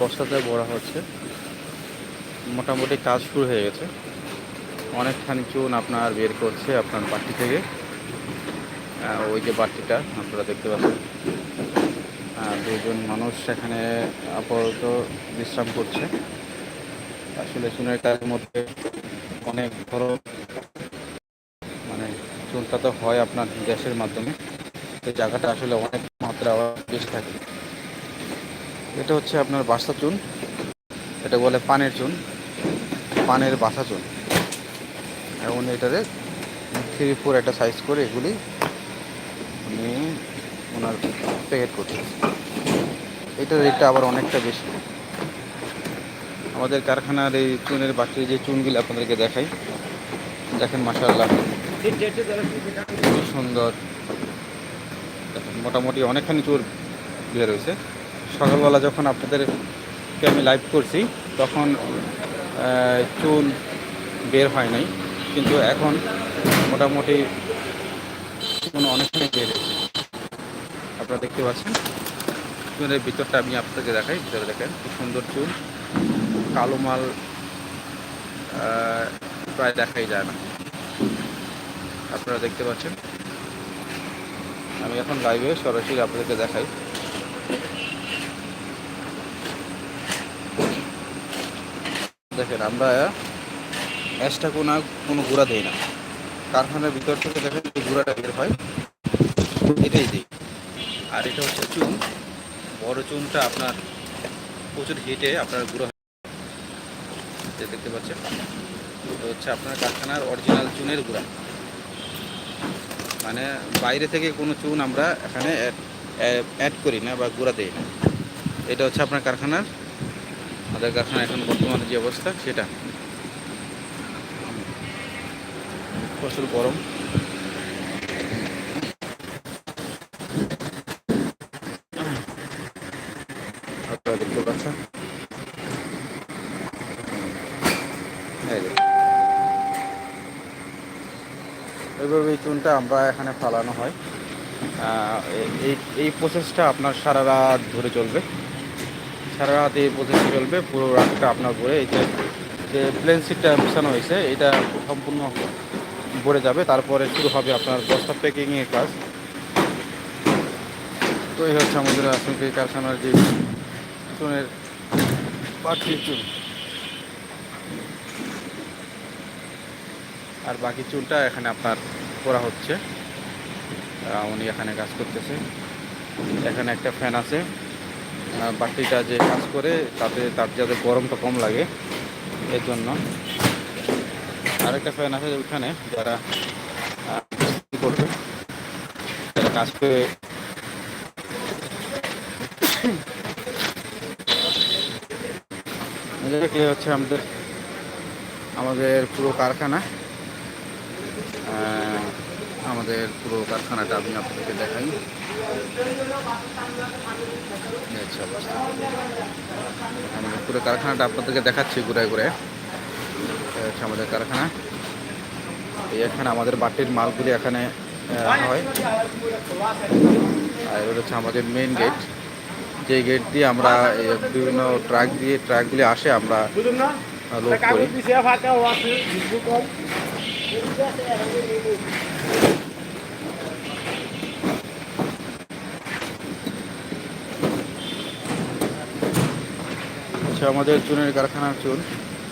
বস্তাতে ভরা হচ্ছে। মোটামুটি কাজ শুরু হয়ে গেছে। অনেকখানি চুন আপনার বের করছে আপনার বাটি থেকে। ওই যে বাটিটা আপনারা দেখতে পাচ্ছেন। দুজন মানুষ সেখানে আপাতত বিশ্রাম করছে। আসলে চুনের কাজের মধ্যে অনেক বড় মানে চুনটা তো হয় আপনার গ্যাসের মাধ্যমে। এই জায়গাটা আসলে অনেক মাত্রা বেশি থাকে। এটা হচ্ছে আপনার বাসা চুন। এটা বলে পানের চুন। পানের বাসা চুন। এখন এটারে থ্রি ফোর একটা সাইজ করে এগুলি উনি ওনার প্যাকেট করছে। এটার রেটটা আবার অনেকটা বেশি। আমাদের কারখানার এই চুনের বাটির যে চুনগুলো আপনাদেরকে দেখাই। দেখেন মাসাল্লাহ খুবই সুন্দর। মোটামুটি অনেকখানি চুর বের হয়েছে। সকালবেলা যখন আপনাদেরকে আমি লাইভ করছি, তখন চুন বের হয় নাই। কিন্তু এখন মোটামুটি চুন অনেকখানি বের আপনারা দেখতে পাচ্ছেন চুনের ভিতরটা আমি আপনাকে দেখাই, ভিতরে দেখেন খুব সুন্দর চুন কালো মাল প্রায় দেখাই যায় না। আপনারা দেখতে পাচ্ছেন। আমি এখন লাইভে সরাসরি আপনাদেরকে দেখাই। দেখেন, আমরা অ্যাশটা কোনো কোনো গুঁড়া দিই না। কারখানার ভিতর থেকে দেখেন যে গুঁড়াটা বের হয়। এটাই দিই। আর এটা হচ্ছে চুন। বড় চুনটা আপনার প্রচুর হিটে আপনার গুঁড়ো হয়। দেখতে পাচ্ছেন। এটা হচ্ছে আপনার কারখানার অরিজিনাল চুনের গুঁড়া। মানে বাইরে থেকে কোনো চুন আমরা এখানে অ্যাড করি না বা গুঁড়া দিই না। এটা হচ্ছে আপনার কারখানার আমাদের কারখানা এখন বর্তমানে যে অবস্থা, সেটা। প্রচুর গরম। এইভাবে এই চুনটা আমরা এখানে ফালানো হয়। এই এই প্রসেসটা আপনার সারা রাত ধরে চলবে। সারা রাত এই প্রসেসটা চলবে, পুরো রাতটা আপনার ভরে এই যে প্লেন সিটটা বিছানো হয়েছে, এটা সম্পূর্ণ ভরে যাবে। তারপরে শুরু হবে আপনার বস্তা প্যাকিংয়ের কাজ। তো এই হচ্ছে আমাদের আজকে কারখানার যে চুনের পাখির চুন আর বাকি চুলটা এখানে আপনার করা হচ্ছে। উনি এখানে কাজ করতেছে। এখানে একটা ফ্যান আছে। বাটিটা যে কাজ করে, তাতে তার যাতে গরমটা কম লাগে এর জন্য আরেকটা ফ্যান আছে ওইখানে, যারা করবে যারা কাজ করে হচ্ছে আমাদের আমাদের পুরো কারখানা। আমাদের পুরো কারখানাটা আমি আপনাদেরকে দেখাই। আমাদের পুরো কারখানাটা আপনাদেরকে দেখাচ্ছি ঘুরায় ঘুরে। হচ্ছে আমাদের কারখানা। এখানে আমাদের বাটির মালগুলি এখানে হয়। আর হচ্ছে আমাদের মেইন গেট যে গেট দিয়ে আমরা বিভিন্ন ট্রাক দিয়ে ট্রাকগুলি আসে, আমরা লোড করি। হচ্ছে আমাদের চুনের কারখানার চুন।